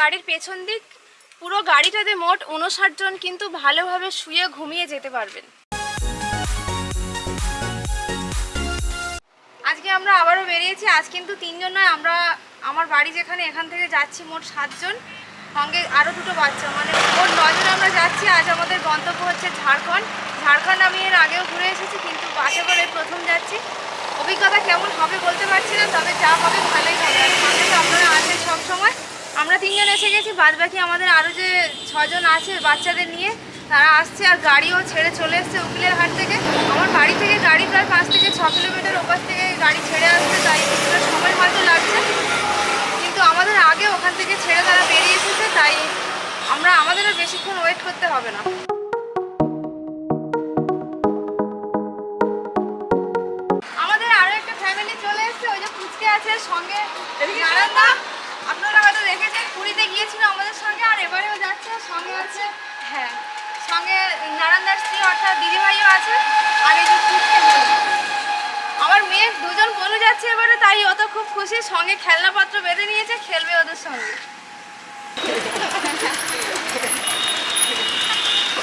গাড়ির পেছন দিক, পুরো গাড়িটাতে মোট উনষাট জন কিন্তু ভালোভাবে শুয়ে ঘুমিয়ে যেতে পারবেন। আজকে আমরা আবারও বেরিয়েছি। আজ কিন্তু তিনজন নয়, আমরা আমার বাড়ি যেখানে, এখান থেকে যাচ্ছি মোট সাতজন। সঙ্গে আরও দুটো বাচ্চা মানে মোট নজন আমরা যাচ্ছি। আজ আমাদের গন্তব্য হচ্ছে ঝাড়খণ্ড। ঝাড়খণ্ড আমি এর আগেও ঘুরে এসেছি, কিন্তু বাসে করে প্রথম যাচ্ছি। অভিজ্ঞতা কেমন হবে বলতে পারছি না, তবে যা হবে ভালোই হবে। আর সঙ্গে তো আপনারা আছেন সবসময়। আমরা তিনজন এসে গেছি বাদ বাকি আমাদের আরও যে ছজন আছে বাচ্চাদের নিয়ে, তারা আসছে আর গাড়িও ছেড়ে চলে এসছে উকিলের হাট থেকে। আমার বাড়ি থেকে গাড়ি প্রায় পাঁচ থেকে ছ কিলোমিটার ওপাশ থেকে গাড়ি ছেড়ে আসছে, তাই কিছুটা সময় হয়তো লাগছে। কিন্তু আমাদের আগে ওখান থেকে ছেড়ে তারা বেরিয়ে এসেছে, তাই আমরা আমাদের আর বেশিক্ষণ ওয়েট করতে হবে না। আমাদের আরও একটা ফ্যামিলি চলে এসেছে, ওই যে পুচকে আছে, সঙ্গে দেখেছেন পুরীতে গিয়েছিল আমাদের সঙ্গে, আর এবারেও যাচ্ছে সঙ্গে আছে হ্যাঁ সঙ্গে নারায়ণদার স্ত্রী অর্থাৎ দিদিভাইও আছে, আর এই। আমার মেয়ে দুজন বনু যাচ্ছে এবারে, তাই ও তো খুব খুশি, সঙ্গে খেলনাপত্র বেঁধে নিয়েছে, খেলবে ওদের সঙ্গে।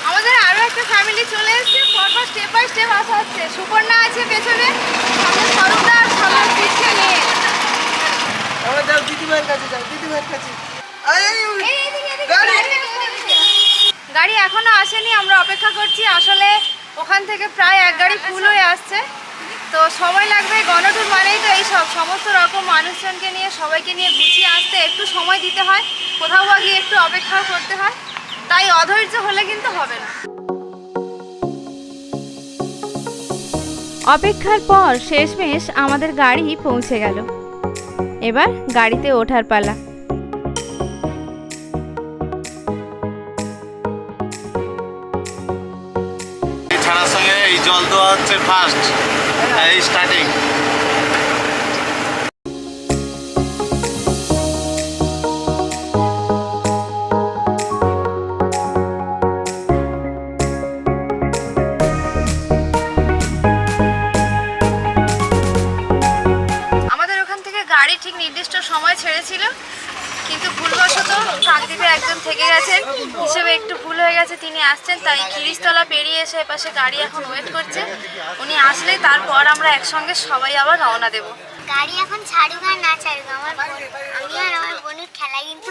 আমাদের আরও একটা ফ্যামিলি চলে এসেছে, পরপর স্টেপ বাই স্টেপ আসা হচ্ছে। সুপর্ণা আছে পেছনে আর সঙ্গে পিছিয়ে নিয়ে। দিদিভাইয়ের কাছে যাও, দিদিভাইয়ের কাছে। গাড়ি। এখনও আসেনি, আমরা অপেক্ষা করছি। আসলে ওখান থেকে প্রায় এক গাড়ি ফুল হয়ে আসছে। তো সময় লাগবে গণটুর মানেই তো এই সব সমস্ত রকম মানুষজনকে নিয়ে, সবাইকে নিয়ে গুছিয়ে আসতে একটু সময় দিতে হয়, কোথাও গিয়ে একটু অপেক্ষাও করতে হয়। তাই অধৈর্য হলে কিন্তু হবে না। অপেক্ষার পর শেষমেশ আমাদের গাড়ি পৌঁছে গেল। এবার গাড়িতে ওঠার পালা। হচ্ছে ফার্স্ট এই স্টার্টিং পেরিয়ে এসে এপাশে গাড়ি এখন ওয়েট করছে। উনি আসলে তারপর আমরা একসঙ্গে সবাই আবার রওনা দেব। গাড়ি এখন ছাড়ুক আর না ছাড়ুক আমার বোন আমি আর আমার বোনের খেলা কিন্তু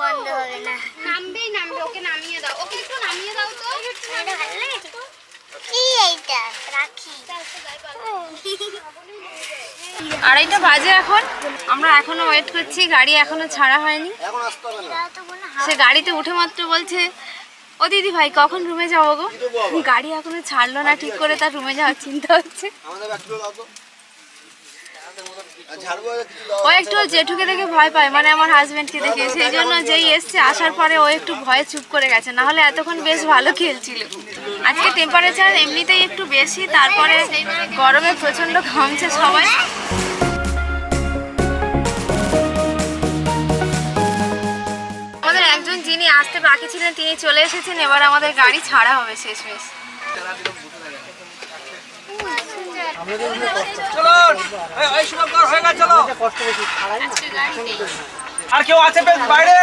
বন্ধ হবে না। নামবেই নামবে ওকে নামিয়ে দাও। ওকে একটু নামিয়ে দাও তো। এটা ভালো লেগেছে কি এইটা? রাখি। আড়াইটা বাজে এখন। আমরা এখনও ওয়েট করছি গাড়ি এখনও ছাড়া হয়নি। সে গাড়িতে উঠে মাত্র বলছে ও দিদি ভাই কখন রুমে যাব গো? গাড়ি এখনও ছাড়লো না ঠিক করে তার রুমে যাওয়ার চিন্তা হচ্ছে। ও একটু জেঠুকে দেখে ভয় পায় মানে আমার হাজবেন্ডকে দেখে। সেই জন্য যেই এসছে আসার পরে ও একটু ভয়ে চুপ করে গেছে। না হলে এতক্ষণ বেশ ভালো খেলছিল। আজকে টেম্পারেচার এমনিতেই একটু বেশি তারপরে গরমে প্রচণ্ড ঘামছে সবাই। একজন যিনি আসতে বাকি ছিলেন তিনি চলে এসেছেন এবার আমাদের গাড়ি ছাড়া হবে শেষমেশ। হয়ে আর কেউ আছে বাইরে?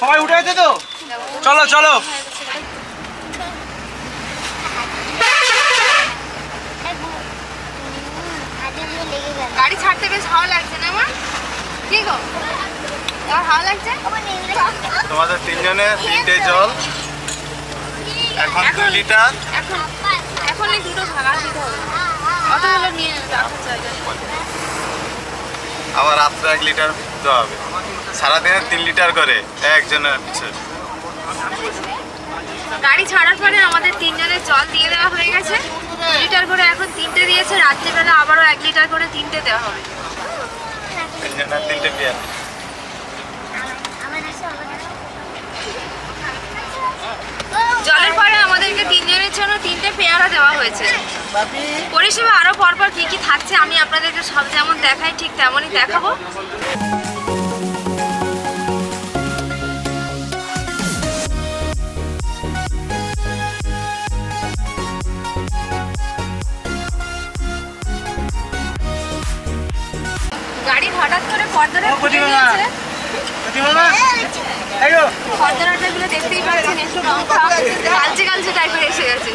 সবাই উঠে তো? চলো চলো হাতে দিয়ে লেগে গেল গাড়ি ছাড়তে বেশ ভালো লাগছে না আমার কি গো? আমার ভালো লাগছে? তোমাদের তিনজনের তিনটে জল। এখন দু লিটার। এখন এখন এই দুটো ভাঙা দিতে হবে। অতগুলো নিয়ে। আবার রাত্রে এক লিটার দেওয়া হবে। সারাদিনে তিন লিটার করে একজনের পিছনে গাড়ি ছাড়ার পরে আমাদের তিনজনের জল দিয়ে দেওয়া হয়ে গেছে। লিটার করে এখন তিনটে দিয়েছে রাত্রিবেলা আবারও এক লিটার করে তিনটে দেওয়া হবে। তিনটে জলের পরে আমাদেরকে তিনজনের জন্য তিনটে পেয়ারা দেওয়া হয়েছে। পরিষেবা আরও পরপর কী কী থাকছে আমি আপনাদেরকে সব যেমন দেখাই ঠিক তেমনই দেখাবো। গিয়েছে প্রতিমা এই গো ফর্দরাটাগুলো দেখতেই পাচ্ছেন একটু লঙ্কা কালচে কালচে টাইপের এসে গেছে।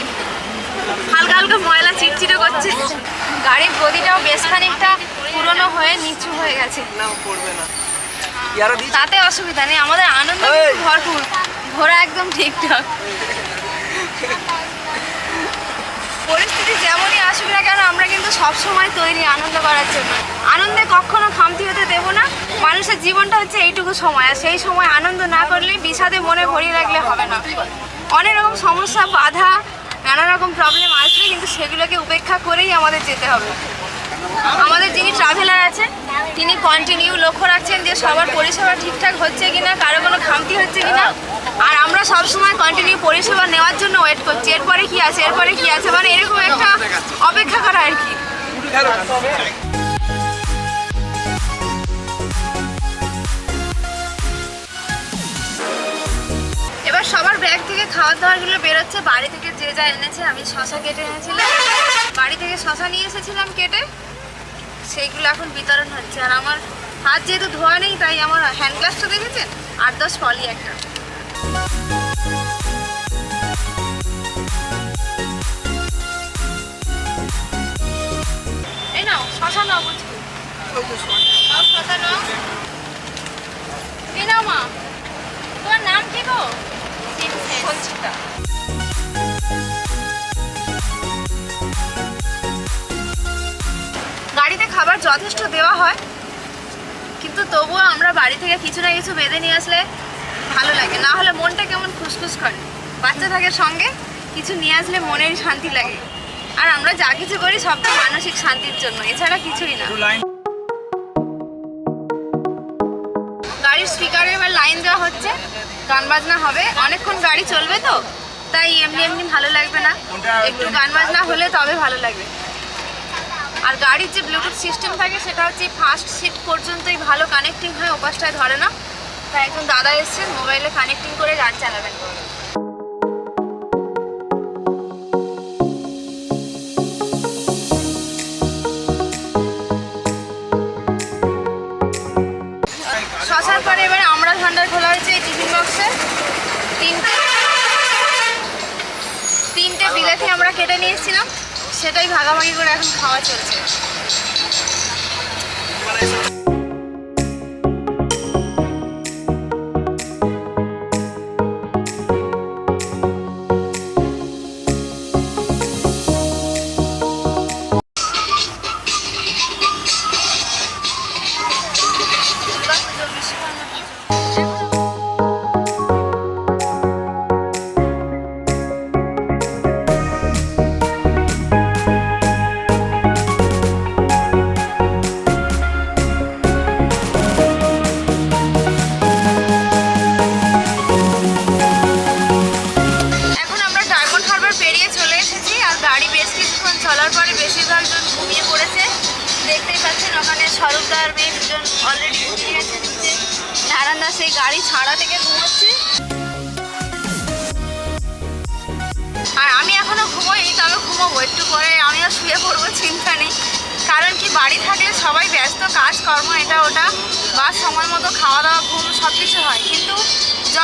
হালকা হালকা ময়লা চিটচিটে করছে। গাড়ির গদিটাও বেশ খানিকটা পুরনো হয়ে নিচু হয়ে গেছে। তাতে অসুবিধা নেই আমাদের আনন্দ ভরপুর। ঘোরা একদম ঠিকঠাক। পরিস্থিতি যেমনই আসুক না কেন, আমরা কিন্তু সবসময় তৈরি আনন্দ করার জন্য। আনন্দে কখনো খামতি হতে দেবো না। মানুষের জীবনটা হচ্ছে এইটুকু সময়, আর সেই সময় আনন্দ না করলে বিষাদে মনে ভরিয়ে রাখলে হবে না। অনেক রকম সমস্যা, বাধা, নানা রকম প্রবলেম আসবে, কিন্তু সেগুলোকে উপেক্ষা করেই আমাদের যেতে হবে। আমাদের যিনি ট্রাভেলার আছেন, তিনি কন্টিনিউ লক্ষ্য রাখছেন যে সবার পরিষেবা ঠিকঠাক হচ্ছে কিনা, কারও কোনো খামতি হচ্ছে কিনা আর আমরা সব সময় কন্টিনিউ পরিষেবা নেওয়ার জন্য ওয়েট করছি। এরপরে কি আছে, এরপরে কি আছে? মানে এরকম একটা অপেক্ষা করা আর কি। এবার সবার ব্যাগ থেকে খাবার দাবারগুলো বেরোচ্ছে বাড়ি থেকে যে যা এনেছে, আমি শশা কেটে এনেছিলাম। বাড়ি থেকে শশা নিয়ে এসেছিলাম কেটে। সেইগুলো এখন বিতরণ হচ্ছে। আর আমার হাত যেহেতু ধোয়া নেই, তাই আমার হ্যান্ড গ্লাভসটা দেখেছেন? আট দশ ফলই একটা। শশা নাও বলছি শশা নাও এই নাও মা। তোমার নাম কি গো? সঞ্চিতা। গাড়িতে খাবার যথেষ্ট দেওয়া হয় কিন্তু তবুও আমরা বাড়ি থেকে কিছু না কিছু বেঁধে নিয়ে আসলে ভালো লাগে। না হলে মনটা কেমন খুসখুস করে। বাচ্চা থাকে সঙ্গে কিছু নিয়ে আসলে মনের শান্তি লাগে। আর আমরা যা কিছু করি সবটা মানসিক শান্তির জন্য এছাড়া কিছুই না। গাড়ির স্পিকারে এবার লাইন দেওয়া হচ্ছে গান বাজনা হবে। অনেকক্ষণ গাড়ি চলবে তো তাই এমনি এমনি ভালো লাগবে না। একটু গান বাজনা হলে তবে ভালো লাগবে। আর গাড়ির যে ব্লুটুথ সিস্টেম থাকে সেটা হচ্ছে ফার্স্ট সিট পর্যন্তই ভালো কানেক্টিং হয় ওপাশটায় ধরে না। তাই একজন দাদা এসছেন মোবাইলে কানেক্টিং করে গান চালাবেন। সেটাই ভাগাভাগি করে এখন খাওয়া চলছে।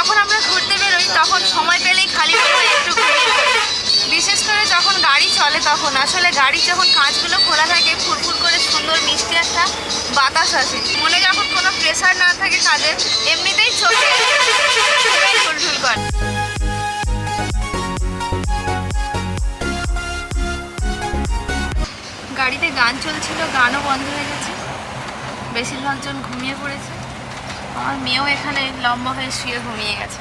যখন আমরা ঘুরতে বেরোই, তখন সময় পেলেই খালি একটু। বিশেষ করে যখন গাড়ি চলে তখন। আসলে গাড়ির যখন কাঁচগুলো খোলা থাকে, ফুরফুর করে সুন্দর মিষ্টি একটা বাতাস আসে। মনে যখন কোনো প্রেশার না থাকে কাজে এমনিতেই চোখে করে। গাড়িতে গান চলছিল, গানও বন্ধ হয়ে গেছে। বেশিরভাগ জন ঘুমিয়ে পড়েছে। আমার মেয়েও এখানে লম্বা হয়ে শুয়ে ঘুমিয়ে গেছে।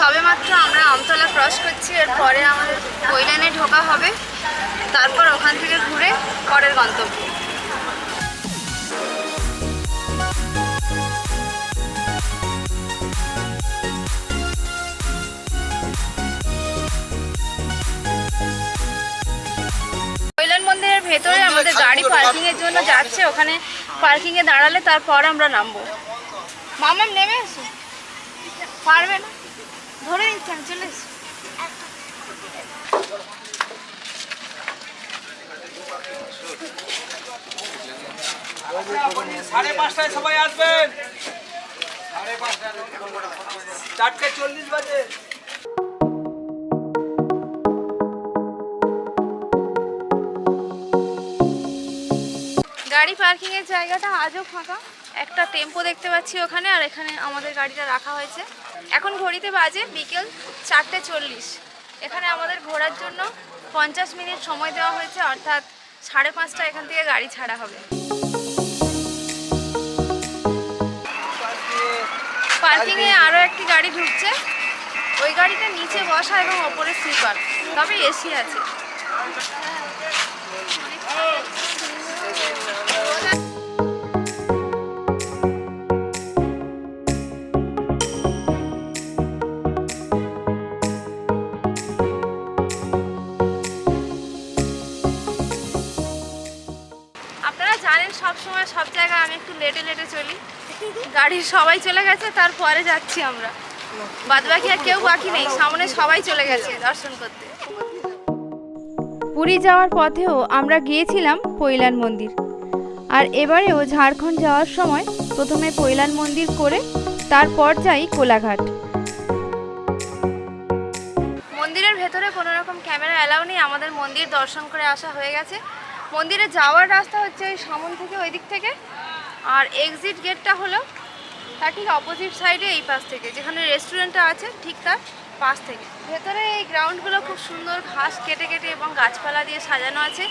সবেমাত্র আমরা আমতলা ক্রস করছি, এরপরে আমাদের কৈলানে ঢোকা হবে। তারপর ওখান থেকে ঘুরে পরের গন্তব্য। ভেতরে আমাদের গাড়ি পার্কিংয়ের জন্য যাচ্ছে ওখানে পার্কিংয়ে দাঁড়ালে তারপর আমরা নামবো। মামাম নেমে আসো পারবে না। ধরে নিচ্ছেন চলে সাড়ে পাঁচটায় সবাই আসবেন। সাড়ে পাঁচটা চারটে চল্লিশ বাজে। জায়গাটা আজও ফাঁকা। একটা টেম্পো দেখতে পাচ্ছি ওখানে, আর এখানে আমাদের গাড়িটা রাখা হয়েছে। এখন ঘড়িতে বাজে বিকেল চারটে চল্লিশ। এখানে আমাদের ঘোরার জন্য পঞ্চাশ মিনিট সময় দেওয়া হয়েছে, অর্থাৎ সাড়ে পাঁচটা এখান থেকে গাড়ি ছাড়া হবে। পার্কিংয়ে আরও একটি গাড়ি ঢুকছে। ওই গাড়িটা নিচে বসা এবং ওপরে স্লিপার, তবে এসি আছে। সবাই চলে গেছে তারপরে যাচ্ছি আমরা। বাদ বাকি আর কেউ বাকি নেই সামনে সবাই চলে গেছে দর্শন করতে। পুরী যাওয়ার পথেও আমরা গিয়েছিলাম পৈলান মন্দির। আর এবারেও ঝাড়খণ্ড যাওয়ার সময় প্রথমে পৈলান মন্দির করে তারপর যাই কোলাঘাট। মন্দিরের ভেতরে কোনো রকম ক্যামেরা অ্যালাউ নেই আমাদের মন্দির দর্শন করে আসা হয়ে গেছে। মন্দিরে যাওয়ার রাস্তা হচ্ছে ওই সামন থেকে ওই দিক থেকে। আর এক্সিট গেটটা হলো তার ঠিক অপোজিট সাইডে এই পাশ থেকে, যেখানে রেস্টুরেন্টটা আছে, ঠিক তার পাশ থেকে। ভেতরে এই গ্রাউন্ডগুলো খুব সুন্দর ঘাস কেটে কেটে এবং গাছপালা দিয়ে সাজানো আছে।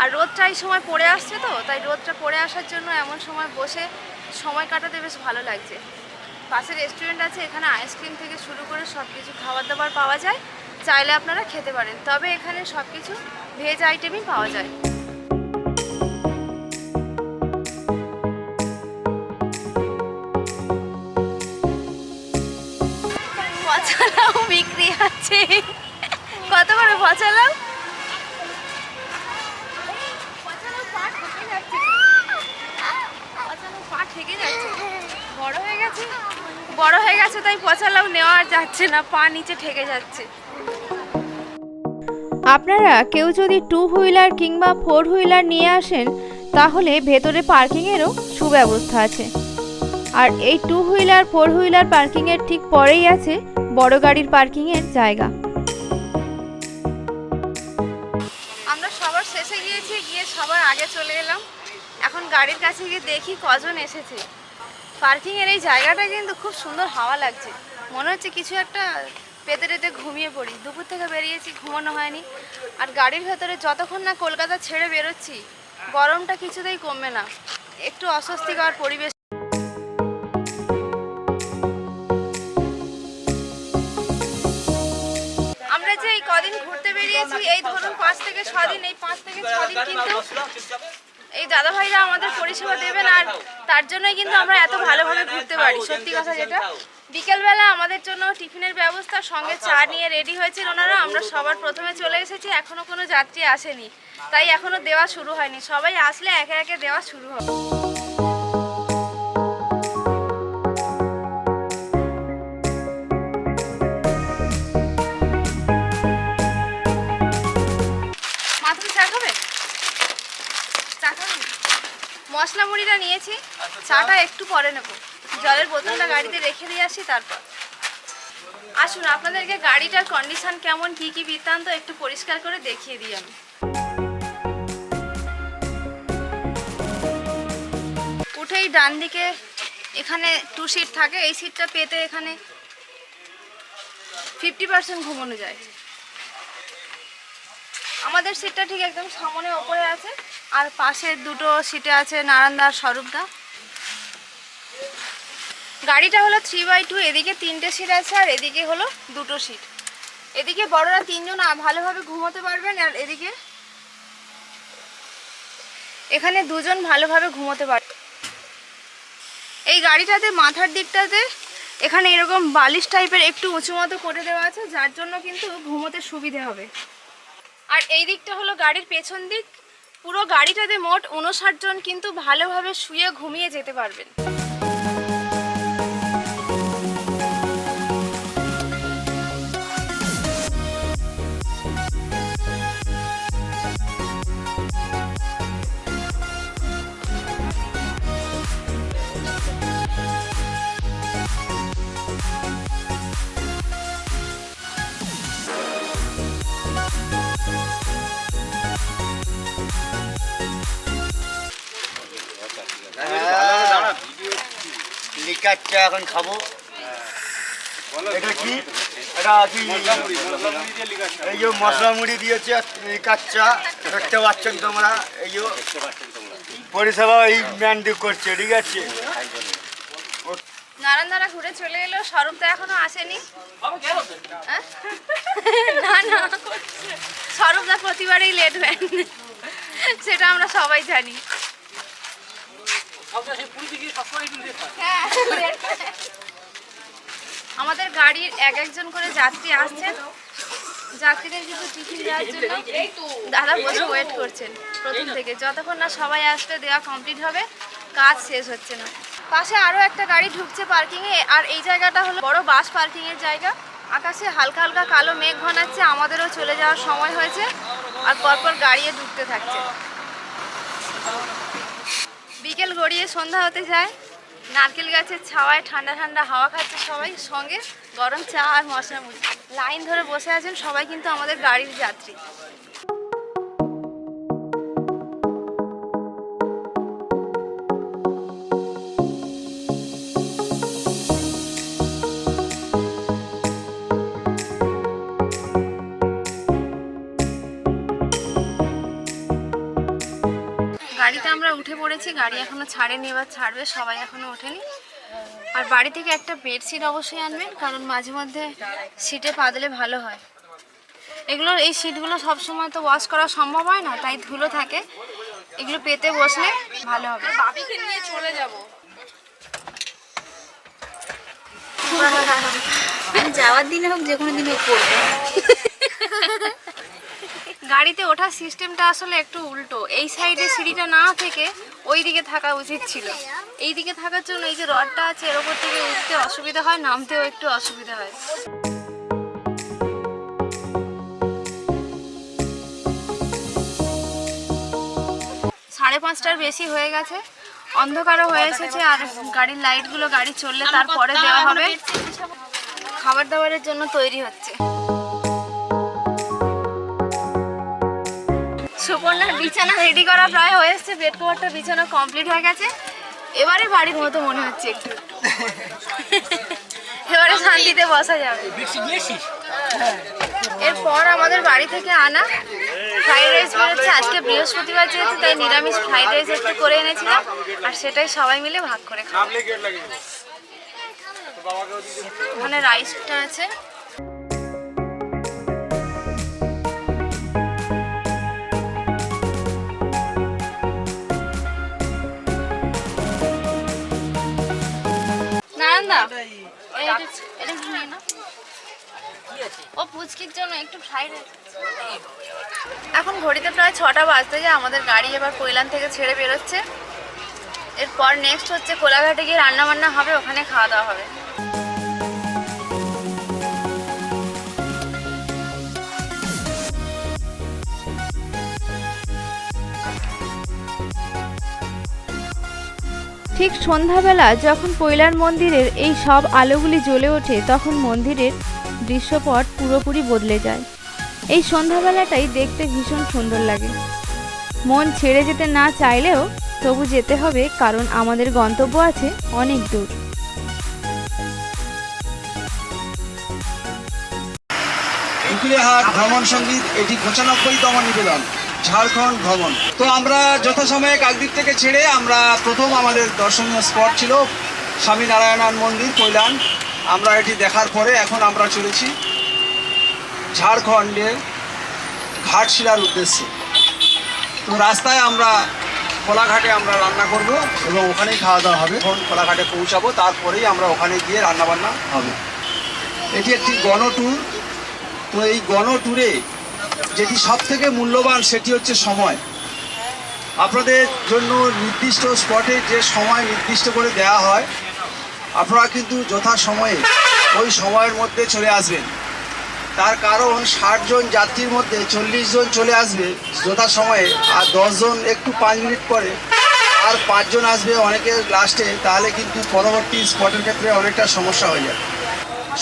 আর রোদটা এই সময় পড়ে আসছে তো, তাই রোদটা পড়ে আসার জন্য এমন সময় বসে সময় কাটাতে বেশ ভালো লাগছে। পাশে রেস্টুরেন্ট আছে, এখানে আইসক্রিম থেকে শুরু করে সব কিছু খাবার দাবার পাওয়া যায়। চাইলে আপনারা খেতে পারেন। তবে এখানে সব কিছু ভেজ আইটেমই পাওয়া যায়। যাচ্ছে না পা নিচে ঠেকে যাচ্ছে। আপনারা কেউ যদি টু হুইলার কিংবা ফোর হুইলার নিয়ে আসেন তাহলে ভেতরে পার্কিংয়েরও সুব্যবস্থা আছে। আর এই টু হুইলার ফোর হুইলার পার্কিংয়ের ঠিক পরেই আছে বড় গাড়ির পার্কিংয়ের জায়গা। আমরা সবার শেষে গিয়েছি গিয়ে সবার আগে চলে এলাম। এখন গাড়ির কাছে গিয়ে দেখি কজন এসেছে। পার্কিংয়ের এই জায়গাটা কিন্তু খুব সুন্দর হাওয়া লাগছে। মনে হচ্ছে কিছু একটা পেতে টেতে ঘুমিয়ে পড়ি। দুপুর থেকে বেরিয়েছি, ঘুমানো হয়নি। আর গাড়ির ভেতরে যতক্ষণ না কলকাতা ছেড়ে বেরোচ্ছি, গরমটা কিছুতেই কমবে না। একটু অস্বস্তিকর পরিবেশ। আমরা যে এই কদিন ঘুরতে বেরিয়েছি, এই ধরুন পাঁচ থেকে ছদিন, এই পাঁচ থেকে ছদিন কিন্তু এই দাদা ভাইরা আমাদের পরিষেবা দেবেন আর তার জন্যই কিন্তু আমরা এত ভালোভাবে ঘুরতে পারি। সত্যি কথা যেটা। বিকেলবেলা আমাদের জন্য টিফিনের ব্যবস্থা, সঙ্গে চা নিয়ে রেডি হয়েছিল ওনারা। আমরা সবার প্রথমে চলে এসেছি এখনও কোনো যাত্রী আসেনি। তাই এখনও দেওয়া শুরু হয়নি। সবাই আসলে একে একে দেওয়া শুরু হবে। চাটা একটু পরে নেব। জলের বোতলটা গাড়িতে রেখে দিয়ে আসি, তারপর। আসুন, আপনাদেরকে গাড়িটার কন্ডিশন কেমন, কি কি বৃত্তান্ত একটু পরিষ্কার করে দেখিয়ে দিই আমি। উঠেই ডান দিকে এখানে টু সিট থাকে, এই সিটটা পেতে এখানে ফিফটি পার্সেন্ট ঘুমানো যায়। আমাদের সিটটা ঠিক একদম সামনে ওপরে আছে, আর পাশের দুটো সিটে আছে নারায়ণদা আর স্বরূপদা। গাড়িটা হলো থ্রি বাই টু এদিকে তিনটে সিট আছে আর এদিকে হলো দুটো সিট এদিকে বড়রা তিনজন ভালোভাবে ঘুমোতে পারবেন আর এদিকে এখানে দুজন ভালোভাবে ঘুমোতে পারবে এই গাড়িটাতে মাথার দিকটাতে এখানে এরকম বালিশ টাইপের একটু উঁচু মতো করে দেওয়া আছে, যার জন্য কিন্তু ঘুমোতে সুবিধে হবে। আর এই দিকটা হলো গাড়ির পেছন দিক। পুরো গাড়িটাতে মোট উনষাট জন কিন্তু ভালোভাবে শুয়ে ঘুমিয়ে যেতে পারবেন। কাচ্চা এখন খাব। এটা কি? এটা কি? এই যে মশলা মুড়ি দিয়েছে কাচ্চা দেখতে পাচ্ছেন তোমরা এই যে পরিষেবা এই ম্যান্ডি করছে ঠিক আছে? নারায়ণ দানা ঘুরে চলে এলো স্বরূপ তো এখনও আসেনি। হ্যাঁ? না না। স্বরূপ দা প্রতিবারেই লেট হয় সেটা আমরা সবাই জানি। আমাদের গাড়ির এক একজন করে যাত্রী আসছেন। যাত্রীদের কিন্তু টিফিন দেওয়ার জন্য দাদা বসে ওয়েট করছেন প্রথম থেকে। যতক্ষণ না সবাই আসতে দেওয়া কমপ্লিট হবে কাজ শেষ হচ্ছে না। পাশে আরও একটা গাড়ি ঢুকছে পার্কিংয়ে আর এই জায়গাটা হলো বড় বাস পার্কিংয়ের জায়গা। আকাশে হালকা হালকা কালো মেঘ ঘনাচ্ছে আমাদেরও চলে যাওয়ার সময় হয়েছে আর পরপর গাড়িয়ে ঢুকতে থাকছে। বিকেল গড়িয়ে সন্ধ্যা হতে যায়। নারকেল গাছের ছাওয়ায় ঠান্ডা ঠান্ডা হাওয়া খাচ্ছে সবাই, সঙ্গে গরম চা আর মশলা মুড়ি লাইন ধরে বসে আছেন সবাই কিন্তু আমাদের গাড়ির যাত্রী। গাড়ি এখনও ছাড়েনি এবার ছাড়বে সবাই এখনও ওঠেনি। আর বাড়ি থেকে একটা বেডশিট অবশ্যই আনবেন কারণ মাঝে মধ্যে সিটে পা দিলে ভালো হয়। এগুলো এই সিটগুলো সবসময় তো ওয়াশ করা সম্ভব হয় না তাই ধুলো থাকে। এগুলো পেতে বসলে ভালো হবে। বাবিকে নিয়ে চলে যাব। যাওয়ার দিনে হোক যে কোনো দিনে করব। গাড়িতে ওঠার সিস্টেমটা আসলে একটু উল্টো। এই সাইডে সিঁড়িটা না থেকে ওই দিকে থাকা উচিত ছিল। এই দিকে থাকার জন্য এই যে রডটা আছে, এর ওপর থেকে উঠতে অসুবিধা হয়, নামতেও একটু অসুবিধা হয়। সাড়ে পাঁচটার বেশি হয়ে গেছে, অন্ধকারও হয়ে এসেছে, আর গাড়ির লাইটগুলো, গাড়ি চললে তারপরে দেওয়া হবে। খাবার দাবারের জন্য তৈরি হচ্ছে। সুপর্ণার বিছানা রেডি করা প্রায় হয়ে এসছে বেড কভারটা বিছানা কমপ্লিট হয়ে গেছে। এবারে বাড়ির মতো মনে হচ্ছে একটু। এবারে শান্তিতে বসা যাবে। এরপর আমাদের বাড়ি থেকে আনা ফ্রাইড রাইস বেরোচ্ছে। আজকে বৃহস্পতিবার যেহেতু, তাই নিরামিষ ফ্রাইড রাইস একটু করে এনেছিলাম। আর সেটাই সবাই মিলে ভাগ করে খাব। ওখানে রাইসটা আছে। এটা নিয়ে নাও। ও পুচকির জন্য একটু ফ্রাইড এখন ঘড়িতে প্রায় ছটা বাজতে যায় আমাদের গাড়ি এবার কৈলান থেকে ছেড়ে বেরোচ্ছে। এরপর নেক্সট হচ্ছে কোলাঘাটে গিয়ে রান্না বান্না হবে ওখানে খাওয়া দাওয়া হবে। ঠিক সন্ধ্যাবেলা যখন কৈলার মন্দিরের এই সব আলোগুলি জ্বলে ওঠে, তখন মন্দিরের দৃশ্যপট পুরোপুরি বদলে যায়। এই সন্ধ্যাবেলাটাই দেখতে ভীষণ সুন্দর লাগে। মন ছেড়ে যেতে না চাইলেও তবু যেতে হবে, কারণ আমাদের গন্তব্য আছে অনেক দূর। ভ্রমণ সংগীত, এটি পঁচানব্বইতম নিবেদন। ঝাড়খণ্ড ভ্রমণ। তো আমরা যথাসময়ে কাকদ্বীপ থেকে ছেড়ে আমরা প্রথম আমাদের দর্শনীয় স্পট ছিল স্বামী নারায়ণান মন্দির, কৈলান। আমরা এটি দেখার পরে এখন আমরা চলেছি ঝাড়খণ্ডের ঘাটশিলার উদ্দেশ্যে। তো রাস্তায় আমরা কোলাঘাটে আমরা রান্না করব এবং ওখানেই খাওয়া দাওয়া হবে। এখন কোলাঘাটে পৌঁছাবো, তারপরেই আমরা ওখানে গিয়ে রান্নাবান্না হবে। এটি একটি গণ ট্যুর তো এই গণ ট্যুরে যেটি সব থেকে মূল্যবান সেটি হচ্ছে সময়। আপনাদের জন্য নির্দিষ্ট স্পটে যে সময় নির্দিষ্ট করে দেওয়া হয়, আপনারা কিন্তু যথা সময়ে ওই সময়ের মধ্যে চলে আসবেন। তার কারণ ষাট জন যাত্রীর মধ্যে চল্লিশ জন চলে আসবে যথা সময়ে আর দশজন একটু পাঁচ মিনিট পরে, আর পাঁচজন আসবে অনেকের লাস্টে তাহলে কিন্তু পরবর্তী স্পটের ক্ষেত্রে অনেকটা সমস্যা হয়ে যায়।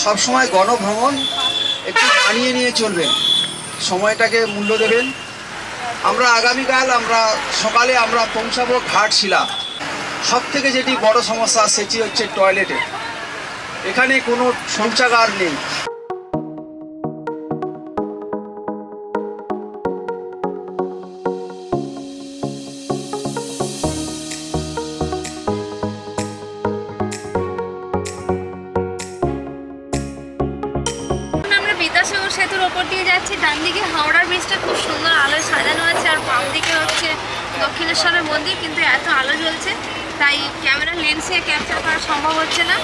সবসময় গণভ্রমণ একটু মানিয়ে নিয়ে চলবেন। সময়টাকে মূল্য দেবেন। আমরা আগামীকাল আমরা সকালে আমরা পৌঁছাবো ঘাটশিলা। সব থেকে যেটি বড় সমস্যা সেটি হচ্ছে টয়লেটে এখানে কোনো শৌচাগার নেই। ওপর দিয়ে যাচ্ছি, ডান দিকে হাওড়ার ব্রিজটা খুব সুন্দর আলোয় সাজানো আছে আর বাম দিকে হচ্ছে দক্ষিণেশ্বরের মন্দির, কিন্তু এত আলো জ্বলছে, তাই ক্যামেরা লেন্সে ক্যাপচার করা সম্ভব হচ্ছে না।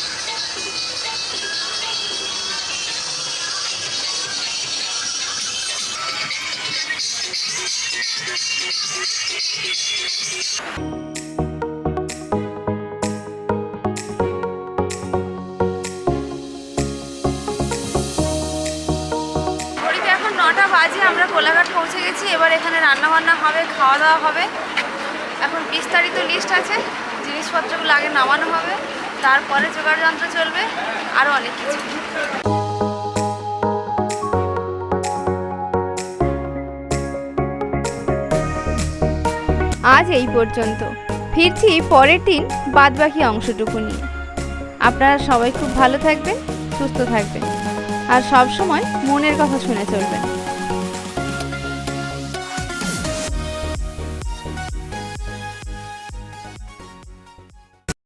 ঘড়িতে এখন নটা বাজে আমরা কোলাঘাট পৌঁছে গেছি, এবার এখানে রান্না বান্না হবে খাওয়া দাওয়া হবে। এখন বিস্তারিত লিস্ট আছে, জিনিসপত্রগুলো আগে নামানো হবে, তারপরে জোগাড় যন্ত্র চলবে আরও অনেক কিছু। আজ এই পর্যন্ত। ফিরছি পরের দিন বাদবাকি অংশটুকু নিয়ে। আপনারা সবাই খুব ভালো থাকবেন, সুস্থ থাকবেন, আর সব সময় মনের কথা শুনে চলবেন।